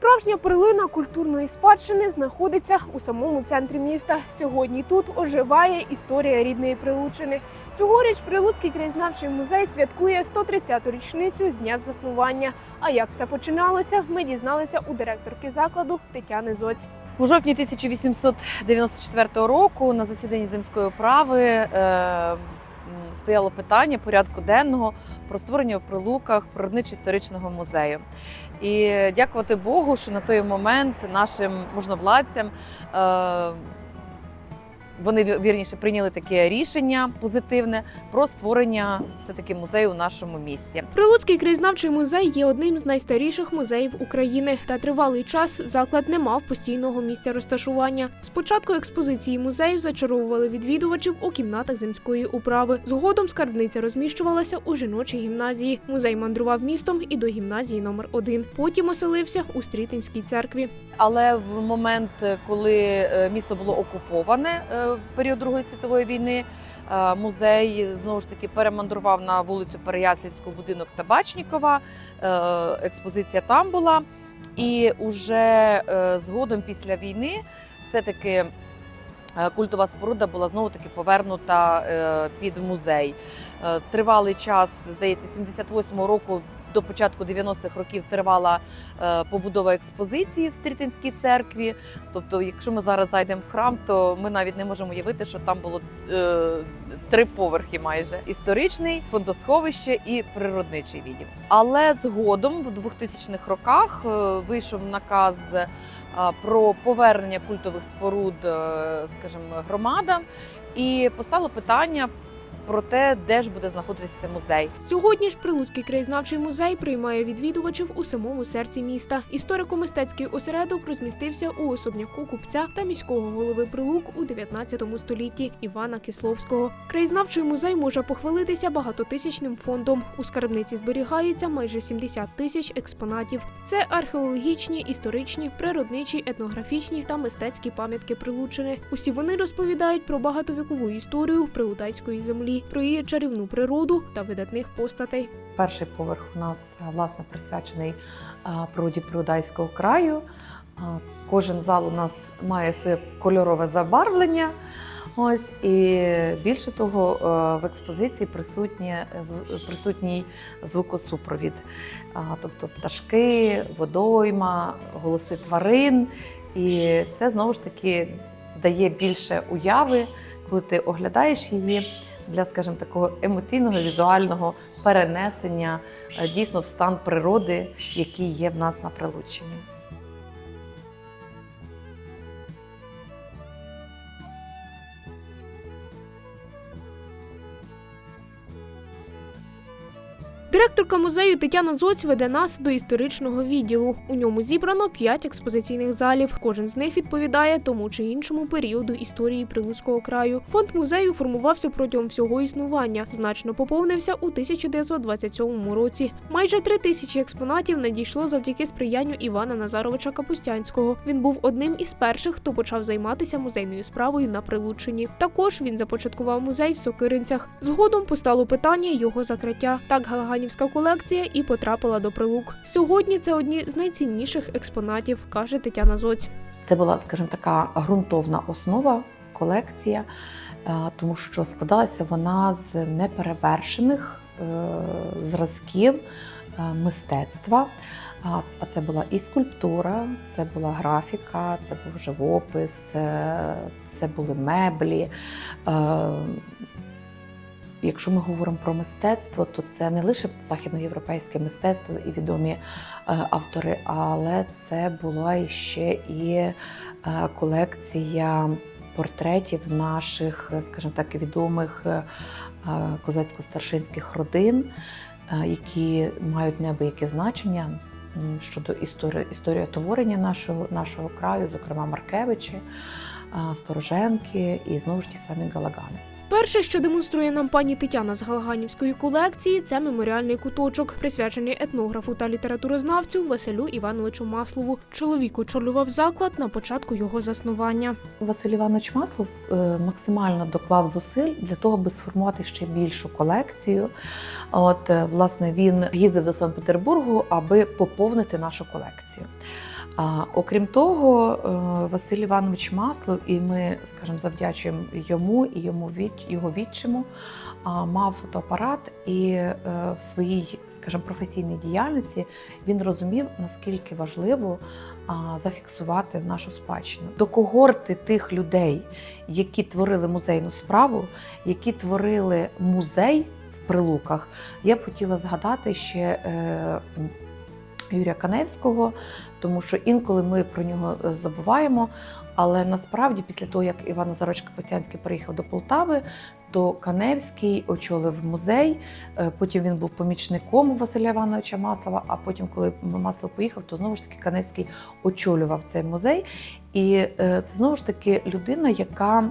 Справжня перлина культурної спадщини знаходиться у самому центрі міста. Сьогодні тут оживає історія рідної Прилучини. Цьогоріч Прилуцький краєзнавчий музей святкує 130-ту річницю з дня заснування. А як все починалося, ми дізналися у директорки закладу Тетяни Зоць. У жовтні 1894 року на засіданні земської управи е, стояло питання порядку денного про створення в Прилуках природничо-історичного музею. І дякувати Богу, що на той момент нашим можновладцям е, вони вірніше прийняли таке рішення позитивне про створення все таки музею у нашому місті. Прилуцький краєзнавчий музей є одним з найстаріших музеїв України. Та тривалий час заклад не мав постійного місця розташування. Спочатку експозиції музею зачаровували відвідувачів у кімнатах земської управи. Згодом скарбниця розміщувалася у жіночій гімназії. Музей мандрував містом і до гімназії номер 1 Потім оселився у Стрітинській церкві. Але в момент, коли е, місто було окуповане е, в період Другої світової війни, е, музей знову ж таки перемандрував на вулицю Переяслівську будинок Табачнікова. е, Експозиція там була. І уже е, згодом після війни все-таки культова споруда була знову таки повернута під музей. Тривалий час, здається, 78-го року до початку 90-х років тривала е, побудова експозиції в Стрітинській церкві. Тобто, якщо ми зараз зайдемо в храм, то ми навіть не можемо уявити, що там було е, три поверхи майже: історичний, фондосховище і природничий відділ. Але згодом, в 2000-х роках, е, вийшов наказ. е, Про повернення культових споруд, скажімо, громадам, і постало питання про те, де ж буде знаходитися музей. Сьогодні ж Прилуцький краєзнавчий музей приймає відвідувачів у самому серці міста. Історико-мистецький осередок розмістився у особняку купця та міського голови Прилук у 19 столітті Івана Кисловського. Краєзнавчий музей може похвалитися багатотисячним фондом. У скарбниці зберігається майже 70 тисяч експонатів. Це археологічні, історичні, природничі, етнографічні та мистецькі пам'ятки Прилучини. Усі вони розповідають про багатовікову історію прилутайської землі, про її чарівну природу та видатних постатей. Перший поверх у нас власне присвячений а, природі Прудайського краю. Кожен зал у нас має своє кольорове забарвлення. Ось і більше того, е, в експозиції присутнє присутній звукосупровід, тобто пташки, водойма, голоси тварин. І це знову ж таки дає більше уяви, коли ти оглядаєш її для, скажімо, такого емоційного візуального перенесення е, дійсно в стан природи, який є в нас на Прилуччині. Директорка музею Тетяна Зоць веде нас до історичного відділу. У ньому зібрано п'ять експозиційних залів. Кожен з них відповідає тому чи іншому періоду історії Прилуцького краю. Фонд музею формувався протягом всього існування. Значно поповнився у 1927 році. Майже три тисячі експонатів надійшло завдяки сприянню Івана Назаровича Капустянського. Він був одним із перших, хто почав займатися музейною справою на Прилуччині. Також він започаткував музей в Сокиринцях. Згодом постало питання його закриття. Так Галаганівська колекція і потрапила до прилук. Сьогодні це одні з найцінніших експонатів, каже Тетяна Зоць. Це була, скажімо, така ґрунтовна основа колекція, е, тому що складалася вона з неперевершених е, зразків е, мистецтва. А це була і скульптура, це була графіка, це був живопис, це були меблі. Якщо ми говоримо про мистецтво, то це не лише західноєвропейське мистецтво і відомі е, автори, але це була ще і е, колекція портретів наших, скажімо так, відомих е, козацько-старшинських родин, які мають неабияке значення щодо історії, історії творення нашого, нашого краю, зокрема Маркевичі, Стороженки і знову ж ті самі Галагани. Перше, що демонструє нам пані Тетяна з Галаганівської колекції, це меморіальний куточок, присвячений етнографу та літературознавцю Василю Івановичу Маслову. Чоловік очолював заклад на початку його заснування. Василь Іванович Маслов е, максимально доклав зусиль для того, аби сформувати ще більшу колекцію. От, е, власне, він їздив до Санкт-Петербургу, аби поповнити нашу колекцію. А, окрім того, е, Василь Іванович Маслов, і ми, скажімо, завдячуємо йому і йому від, його відчиму, мав фотоапарат, і е, в своїй, скажімо, професійній діяльності він розумів, наскільки важливо зафіксувати нашу спадщину. До когорти тих людей, які творили музейну справу, які творили музей в Прилуках, я б хотіла згадати ще. Юрія Каневського, тому що інколи ми про нього е, забуваємо. Але насправді, після того, як Іван Назарович Капусянський приїхав до Полтави, то Каневський очолив музей. е, Потім він був помічником Василя Івановича Маслова. А потім, коли Маслов поїхав, то знову ж таки Каневський очолював цей музей. І е, це знову ж таки людина, яка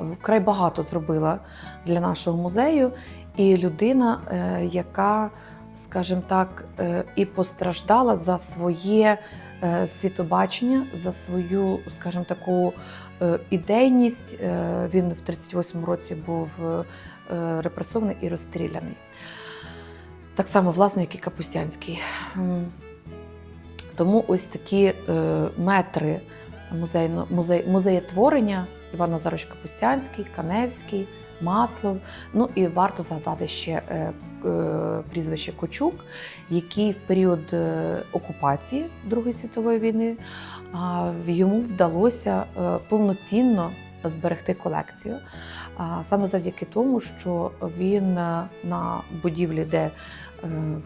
вкрай багато зробила для нашого музею, і людина, яка скажімо так, е, і постраждала за своє е, світобачення, за свою, скажімо, таку е, ідейність. Він в 38-му році був репресований і розстріляний. Так само, власне, як і Капустянський. Тому ось такі метри музейно, музей, музеєтворення Іван Назарович Капустянський, Каневський, Маслов. Ну і варто згадати ще прізвище Кочук, який в період е, окупації Другої світової війни йому вдалося е, повноцінно зберегти колекцію. Саме завдяки тому, що він е, на будівлі, де е,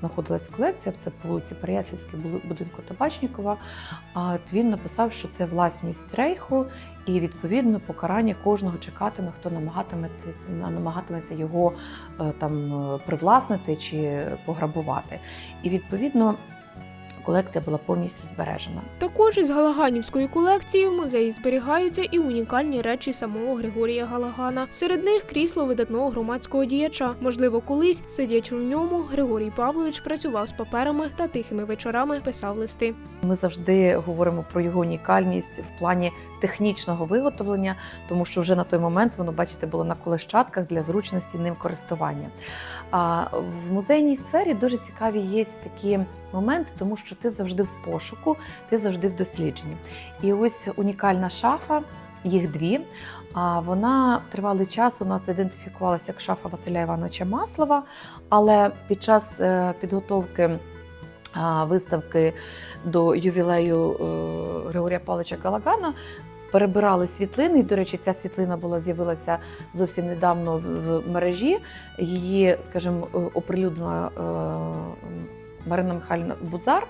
знаходилась колекція, це по вулиці Переяслівській, будинку Табачнікова. Він написав, що це власність рейху, і відповідно покарання кожного чекатиме, хто намагатиметься, намагатиметься його е, там е, привласнити чи пограбувати. І відповідно колекція була повністю збережена. Також із Галаганівської колекції в музеї зберігаються і унікальні речі самого Григорія Галагана. Серед них крісло видатного громадського діяча. Можливо, колись, сидячи в ньому, Григорій Павлович працював з паперами та тихими вечорами писав листи. Ми завжди говоримо про його унікальність в плані технічного виготовлення, тому що вже на той момент воно, бачите, було на колещатках для зручності ним користування. А в музейній сфері дуже цікаві є такі моменти, тому що ти завжди в пошуку, ти завжди в дослідженні. І ось унікальна шафа, їх дві. А вона тривалий час у нас ідентифікувалася як шафа Василя Івановича Маслова, але під час е, підготовки виставки до ювілею е, Григорія Павловича Галагана. Перебирали світлини, і, до речі, ця світлина була з'явилася зовсім недавно в, мережі. Її, скажімо, е, оприлюднила е, Марина Михайлівна Будзар,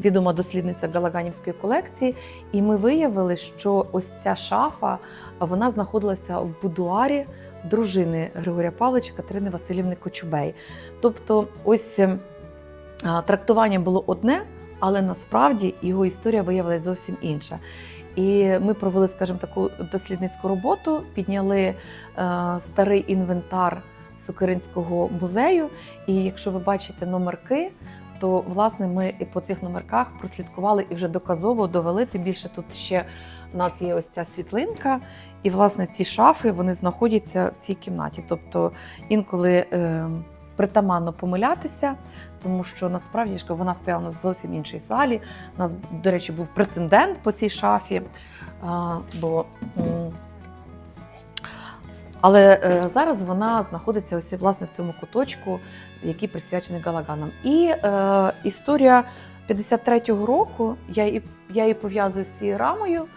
відома дослідниця Галаганівської колекції. І ми виявили, що ось ця шафа вона знаходилася в будуарі дружини Григорія Павловича Катерини Васильівни Кочубей. Тобто, ось е, трактування було одне, але насправді його історія виявилася зовсім інша. І ми провели, скажімо, таку дослідницьку роботу, підняли е, старий інвентар Сокиринського музею. І якщо ви бачите номерки, то власне ми і по цих номерках прослідкували і вже доказово довели. Тим більше тут ще у нас є ось ця світлинка, і власне ці шафи вони знаходяться в цій кімнаті. Тобто інколи е, притаманно помилятися, тому що насправді ж вона стояла на зовсім іншій залі. У нас, до речі, був прецедент по цій шафі. Бо, але е, зараз вона знаходиться ось власне в цьому куточку, який присвячений Галаганам. І е, історія 53-го року я її, я її пов'язую з цією рамою, е,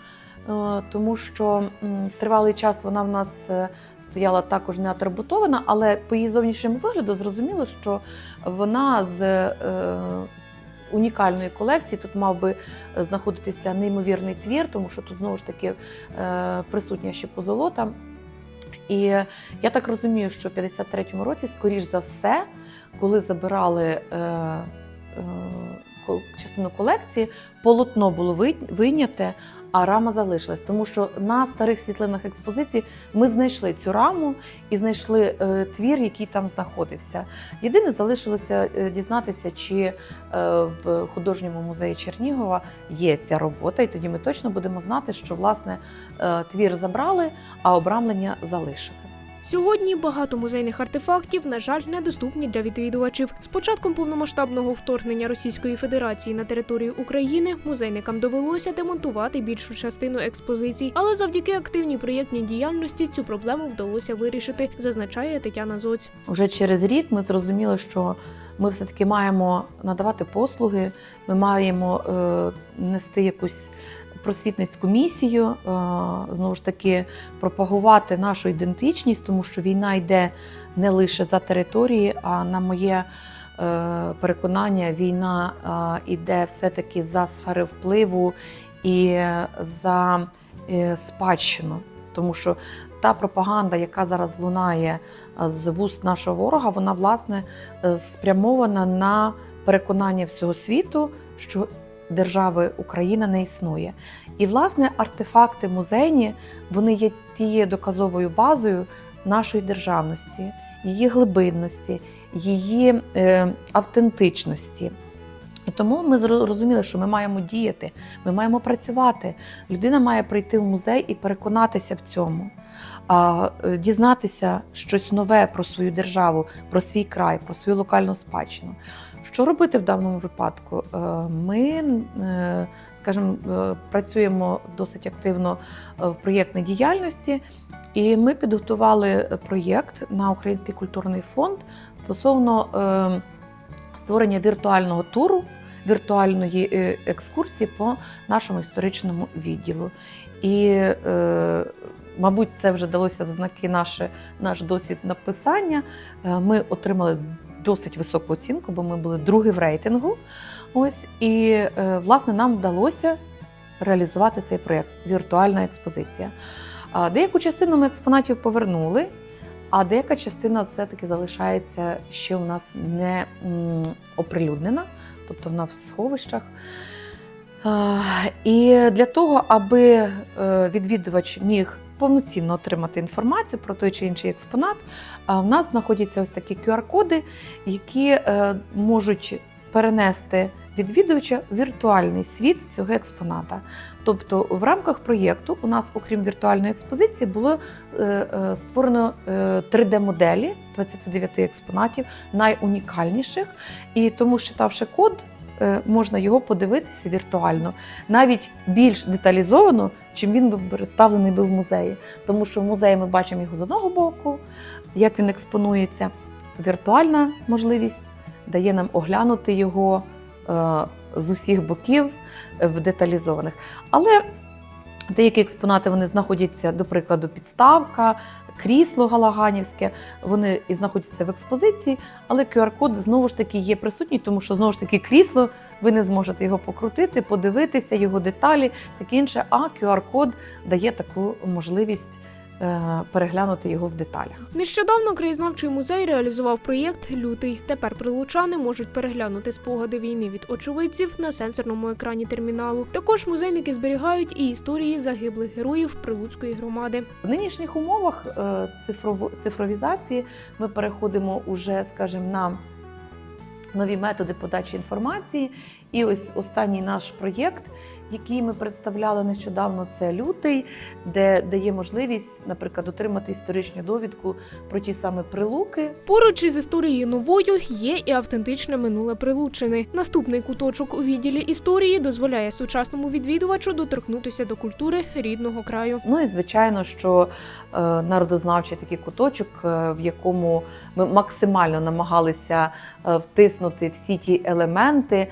тому що м, тривалий час вона в нас е, стояла також не атрибутована, але по її зовнішньому вигляду зрозуміло, що вона з е, унікальної колекції. Тут мав би е, знаходитися неймовірний твір, тому що тут знову ж таки е, присутня ще позолота. І я так розумію, що в 53-му році, скоріш за все, коли забирали е, е, частину колекції, полотно було вийняте, а рама залишилась. Тому що на старих світлинах експозиції ми знайшли цю раму і знайшли е, твір, який там знаходився. Єдине залишилося е, дізнатися, чи е, в художньому музеї Чернігова є ця робота, і тоді ми точно будемо знати, що власне твір забрали, а обрамлення залишили. Сьогодні багато музейних артефактів, на жаль, недоступні для відвідувачів. З початком повномасштабного вторгнення Російської Федерації на територію України музейникам довелося демонтувати більшу частину експозицій, але завдяки активній проєктній діяльності цю проблему вдалося вирішити, зазначає Тетяна Зоць. Вже через рік ми зрозуміли, що ми все-таки маємо надавати послуги, ми маємо е, нести якусь просвітницьку місію, е, знову ж таки, пропагувати нашу ідентичність, тому що війна йде не лише за території, а на моє е, переконання, війна е, йде все-таки за сфери впливу і за спадщину. Тому що та пропаганда, яка зараз лунає з вуст нашого ворога, вона власне спрямована на переконання всього світу, що держави Україна не існує. І власне артефакти музейні вони є тією доказовою базою нашої державності, її глибинності, її е, автентичності. І тому ми зрозуміли, що ми маємо діяти, ми маємо працювати. Людина має прийти в музей і переконатися в цьому, е, дізнатися щось нове про свою державу, про свій край, про свою локальну спадщину. Що робити в даному випадку? Е, Ми, е, скажімо, е, працюємо досить активно в проєктній діяльності, і ми підготували проєкт на Український культурний фонд стосовно створення віртуального туру, віртуальної екскурсії по нашому історичному відділу. І, мабуть, це вже далося в знаки наше, наш досвід написання. Ми отримали досить високу оцінку, бо ми були другі в рейтингу. Ось і е, власне нам вдалося реалізувати цей проєкт віртуальна експозиція. Деяку частину ми експонатів повернули, а деяка частина все-таки залишається ще у нас не оприлюднена, тобто вона в сховищах. І для того, аби е, відвідувач міг повноцінно отримати інформацію про той чи інший експонат, в нас знаходяться ось такі QR-коди, які е, можуть перенести відвідувача в віртуальний світ цього експоната. Тобто, в рамках проєкту у нас, окрім віртуальної експозиції, було е, е, створено е, 3D-моделі 29 експонатів, найунікальніших. І тому, читавши код, можна його подивитися віртуально, навіть більш деталізовано, чим він був представлений би в музеї. Тому що в музеї ми бачимо його з одного боку, як він експонується. Віртуальна можливість дає нам оглянути його е, з усіх боків е, в деталізованих. Але деякі експонати вони знаходяться, до прикладу, підставка, крісло галаганівське, вони і знаходяться в експозиції, але QR-код знову ж таки є присутній, тому що знову ж таки крісло, ви не зможете його покрутити, подивитися, його деталі, таке інше. А QR-код дає таку можливість переглянути його в деталях. Нещодавно краєзнавчий музей реалізував проєкт Лютий. Тепер прилучани можуть переглянути спогади війни від очевидців на сенсорному екрані терміналу. Також музейники зберігають і історії загиблих героїв Прилуцької громади. В нинішніх умовах е, цифровізації ми переходимо уже, скажімо, на нові методи подачі інформації. І ось останній наш проєкт, який ми представляли нещодавно, це лютий, де дає можливість, наприклад, отримати історичну довідку про ті самі прилуки, Поруч із історією новою є і автентичне минуле Прилуччини. Наступний куточок у відділі історії дозволяє сучасному відвідувачу доторкнутися до культури рідного краю. Ну і звичайно, що е, народознавчий такий куточок, е, в якому ми максимально намагалися е, втиснути всі ті елементи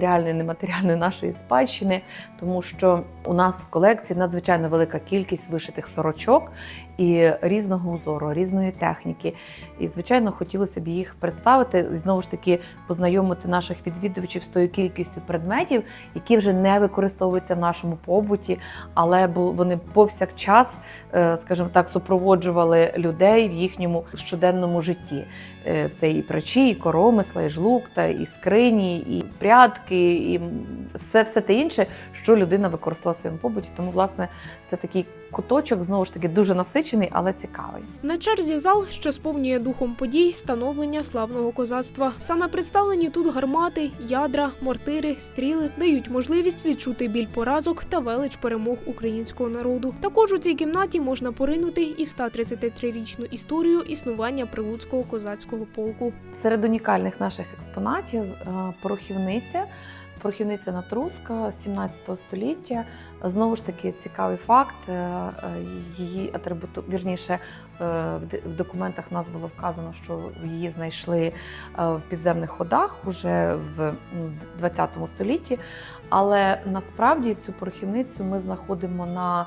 матеріальної нематеріальної нашої спадщини, тому що у нас в колекції надзвичайно велика кількість вишитих сорочок і різного узору, різної техніки. І звичайно, хотілося б їх представити і знову ж таки познайомити наших відвідувачів з тою кількістю предметів, які вже не використовуються в нашому побуті, але вони повсякчас, е, скажімо так, супроводжували людей в їхньому щоденному житті. Е, Це і прачі, і коромисла, і жлукта, і скрині, і прядки, і все, все те інше, що людина використала в своєму побуті. Тому, власне, це такий куточок, знову ж таки, дуже насичений, але цікавий. На черзі зал, що сповнює духом подій, становлення славного козацтва. Саме представлені тут гармати, ядра, мортири, стріли дають можливість відчути біль поразок та велич перемог українського народу. Також у цій кімнаті можна поринути і в 133-річну історію існування прилуцького козацького полку. Серед унікальних наших експонатів е, порохівниця. Порохівниця Натруска 17 століття. Знову ж таки, цікавий факт. е, е, Її атрибуту, вірніше, е, в документах у нас було вказано, що її знайшли в підземних ходах уже в м, 20 столітті. Але насправді цю порохівницю ми знаходимо на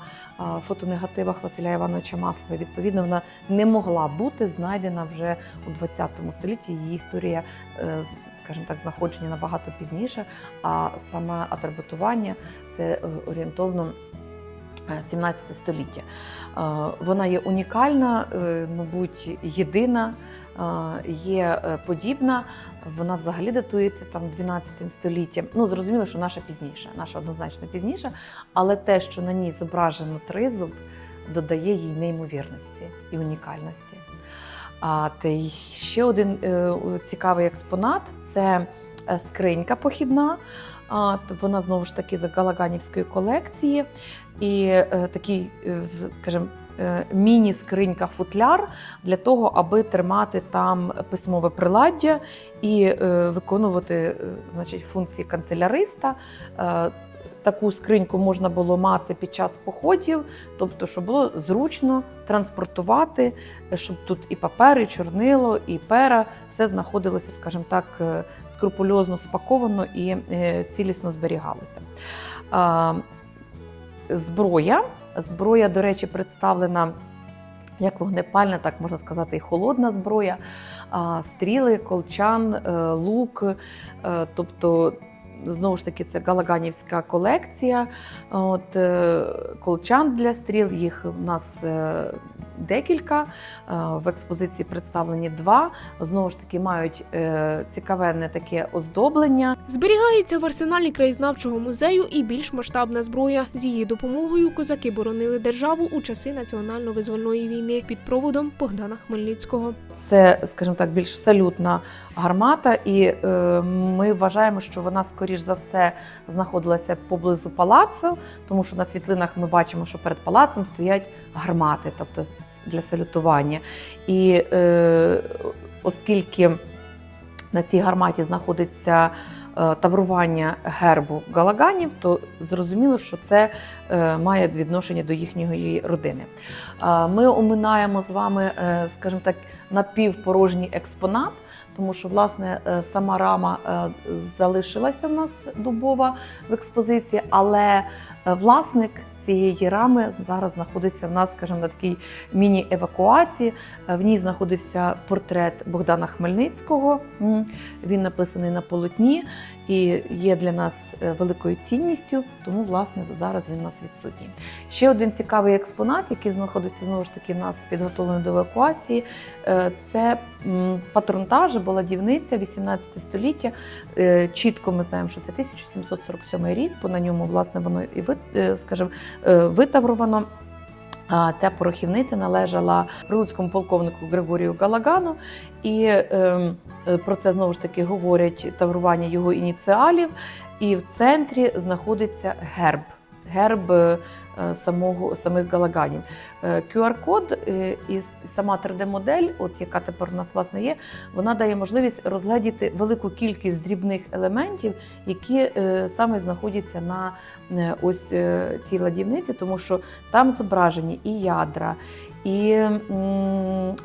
фотонегативах Василя Івановича Маслова. Відповідно, вона не могла бути знайдена вже у 20 столітті. Її історія, скажімо так, знаходження набагато пізніше. А саме атрибутування це е, орієнтовно е, 17 століття. Е, Вона є унікальна, е, мабуть, єдина, е, є е, подібна. Вона взагалі датується там 12 століттям. Ну, зрозуміло, що наша пізніша, наша однозначно пізніша, але те, що на ній зображено тризуб, додає їй неймовірності і унікальності. А та й ще один е, цікавий експонат це е, скринька похідна. А, вона знову ж таки з Галаганівської колекції. І е, такий, скажімо, е, міні-скринька футляр для того, аби тримати там письмове приладдя і виконувати значить, функції канцеляриста. Таку скриньку можна було мати під час походів, тобто, щоб було зручно транспортувати, щоб тут і папер, і чорнило, і пера все знаходилося, скажімо так, е, скрупульозно спаковано і е, цілісно зберігалося. Зброя. Зброя, до речі, представлена як вогнепальна, так можна сказати, і холодна зброя, стріли, колчан, е, лук. Тобто, знову ж таки, це галаганівська колекція. От, е, колчан для стріл, їх в нас е, декілька. Е, В експозиції представлені два. Знову ж таки, мають е, цікавенне таке оздоблення. Зберігається в арсеналі краєзнавчого музею і більш масштабна зброя. З її допомогою козаки боронили державу у часи національно-визвольної війни під проводом Богдана Хмельницького. Це, скажімо так, більш салютна гармата, і е, ми вважаємо, що вона, скоріш за все, знаходилася поблизу палацу, тому що на світлинах ми бачимо, що перед палацом стоять гармати, тобто для салютування. І е, оскільки на цій гарматі знаходиться е, таврування гербу галаганів, то зрозуміло, що це е, має відношення до їхньої родини. Ми оминаємо з вами, е, скажімо так, напівпорожній експонат, тому що власне сама рама залишилася в нас дубова в експозиції, але власник цієї рами зараз знаходиться в нас, скажімо, на такій міні-евакуації. Е, В ній знаходився портрет Богдана Хмельницького. Він написаний на полотні і є для нас е, великою цінністю, тому власне зараз він у нас відсутній. Ще один цікавий експонат, який знаходиться знову ж таки в нас підготовлений до евакуації. е, Це патронтаж або ладівниця 18 століття. Чітко ми знаємо, що це 1747 рік, бо на ньому власне воно і скажімо, витавровано. А Ця порохівниця належала прилуцькому полковнику Григорію Галагану, і ем, е, про це знову ж таки говорять таврування його ініціалів. І в центрі знаходиться герб. Герб е, е, самого самих Галаганів. Е, QR-код е, і сама 3D-модель, от яка тепер у нас власне є, вона дає можливість розгледіти велику кількість дрібних елементів, які е, саме знаходяться на е, ось е, цій ладівниці, тому що там зображені і ядра, і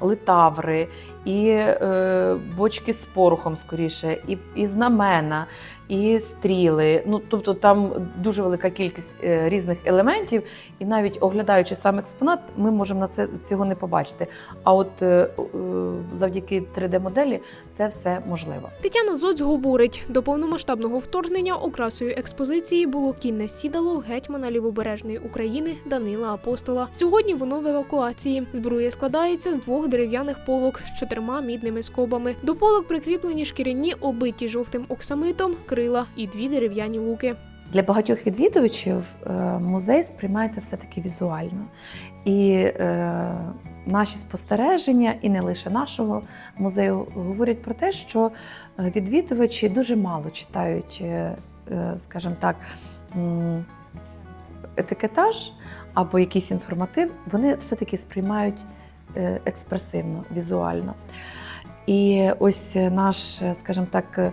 литаври, і е, бочки з порохом скоріше, і, і знамена, і стріли. Ну тобто там дуже велика кількість е, різних елементів, і навіть оглядаючи сам експонат, ми можемо на це цього не побачити. А от е, е, завдяки 3D-моделі це все можливо. Тетяна Зоць говорить, до повномасштабного вторгнення окрасою експозиції було кінне сідало гетьмана лівобережної України Данила Апостола. Сьогодні воно в евакуації. Зброя складається з двох дерев'яних полок з чотирма мідними скобами. До полок прикріплені шкіряні, обиті жовтим оксамитом, крила і дві дерев'яні луки. Для багатьох відвідувачів е, музей сприймається все-таки візуально. І е, наші спостереження, і не лише нашого музею, говорять про те, що е, відвідувачі дуже мало читають, е, скажімо так, етикетаж або якийсь інформатив, вони все-таки сприймають експресивно, візуально. І ось наш, скажімо так,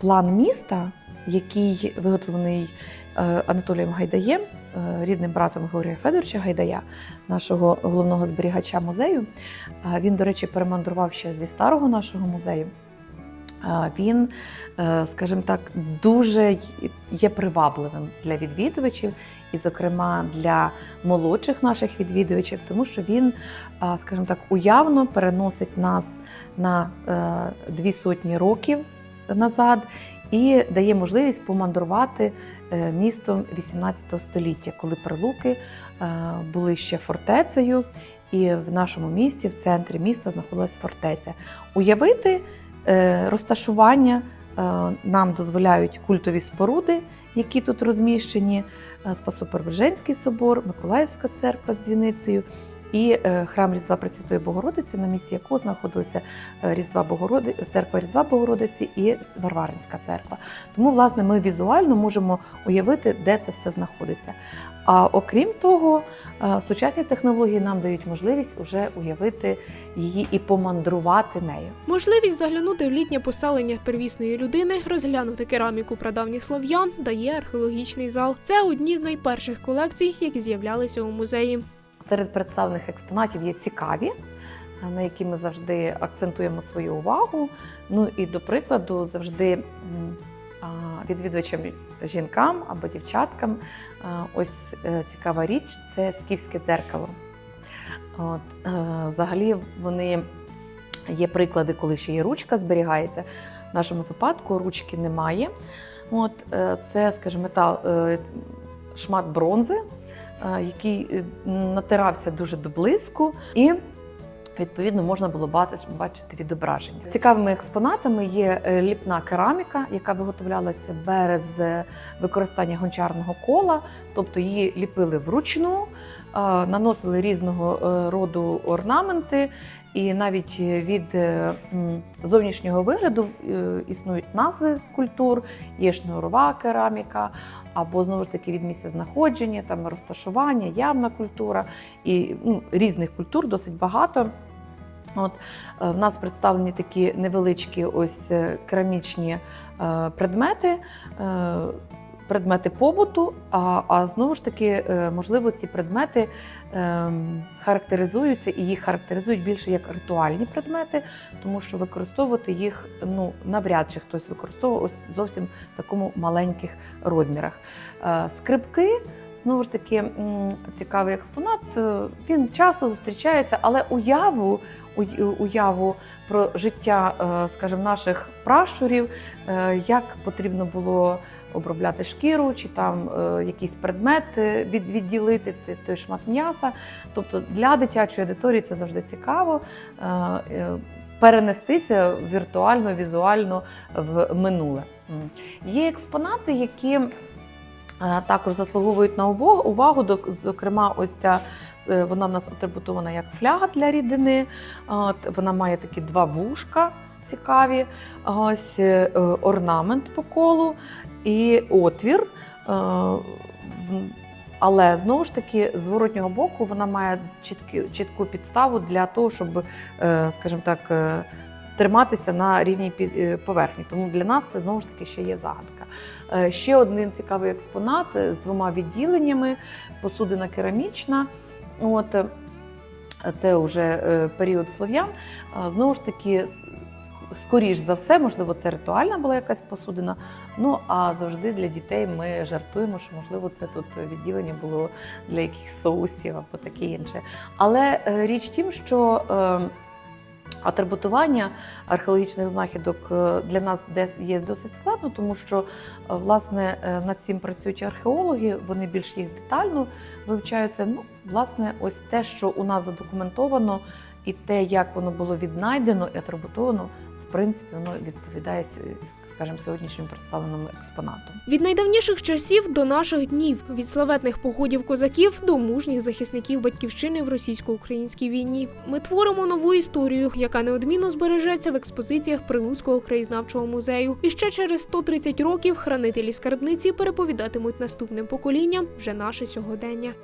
план міста, який виготовлений е, Анатолієм Гайдаєм, е, рідним братом Георгія Федоровича Гайдая, нашого головного зберігача музею. Він, до речі, перемандрував ще зі старого нашого музею. Він, е, скажімо так, дуже є привабливим для відвідувачів, і, зокрема, для молодших наших відвідувачів, тому що він, скажімо так, уявно переносить нас на е, дві сотні років назад і дає можливість помандрувати е, містом 18 століття, коли Прилуки е, були ще фортецею, і в нашому місті, в центрі міста, знаходилась фортеця. Уявити е, розташування нам дозволяють культові споруди, які тут розміщені: е, собор, Миколаївська церква з дзвіницею. І е, храм Різдва Пресвятої Богородиці, на місці якого знаходилися е, Різдва Богороди... церква Різдва Богородиці і Варваринська церква. Тому, власне, ми візуально можемо уявити, де це все знаходиться. А окрім того, е, сучасні технології нам дають можливість вже уявити її і помандрувати нею. Можливість заглянути в літнє поселення первісної людини, розглянути кераміку прадавніх слов'ян дає археологічний зал. Це одні з найперших колекцій, які з'являлися у музеї. Серед представлених експонатів є цікаві, на які ми завжди акцентуємо свою увагу. Ну і до прикладу, завжди відвідувачам жінкам або дівчаткам ось е, цікава річ це скіфське дзеркало. От, е, взагалі вони є приклади, коли ще є ручка, зберігається. В нашому випадку ручки немає. От, е, це, скажімо, метал, шмат бронзи, який е, натирався дуже до блиску, і відповідно можна було бачити відображення. Цікавими експонатами є е, ліпна кераміка, яка виготовлялася без е, використання гончарного кола, тобто її ліпили вручну, наносили різного роду орнаменти. І навіть від зовнішнього вигляду існують назви культур, є шнурова кераміка, або знову ж таки від місця знаходження, там розташування, явна культура і ну, різних культур досить багато. От е, в нас представлені такі невеличкі ось е, керамічні е, предмети. Предмети побуту, а, а знову ж таки, е, можливо, ці предмети ем, характеризуються і їх характеризують більше як ритуальні предмети, тому що використовувати їх ну навряд чи хтось використовує ось зовсім в такому маленьких розмірах. Е, Скрипки. Знову ж таки, цікавий експонат. е, Він часто зустрічається, але уяву, уяву про життя, скажімо, наших пращурів, як потрібно було обробляти шкіру, чи там е, якийсь предмет від, відділити той шмат м'яса. Тобто для дитячої аудиторії це завжди цікаво. е, е, Перенестися віртуально, візуально в минуле. Є експонати, які також заслуговують на увагу. Зокрема, ось ця вона в нас атрибутована як фляга для рідини. Вона має такі два вушка цікаві, ось е, орнамент по колу і отвір. Е, Але знову ж таки, з зворотнього боку вона має чіткі, чітку підставу для того, щоб, е, скажімо так, триматися на рівній е, поверхні. Тому для нас це знову ж таки ще є загадка. Ще один цікавий експонат з двома відділеннями: посудина керамічна. От, це вже період слов'ян. Знову ж таки, скоріш за все, можливо, це ритуальна була якась посудина. Ну а завжди для дітей ми жартуємо, що можливо це тут відділення було для якихось соусів або таке інше. Але е, річ тім, що е, атрибутування археологічних знахідок е, для нас є досить складно, тому що е, власне е, над цим працюють археологи, вони більш їх детально вивчаються. Ну, власне, ось те, що у нас задокументовано, і те, як воно було віднайдено і атрибутовано, принципі воно відповідає скажімо, сьогоднішньому представленому експонату. Від найдавніших часів до наших днів, від славетних походів козаків до мужніх захисників батьківщини в російсько-українській війні. Ми творимо нову історію, яка неодмінно збережеться в експозиціях Прилуцького краєзнавчого музею. І ще через 130 років хранителі скарбниці переповідатимуть наступним поколінням вже наше сьогодення.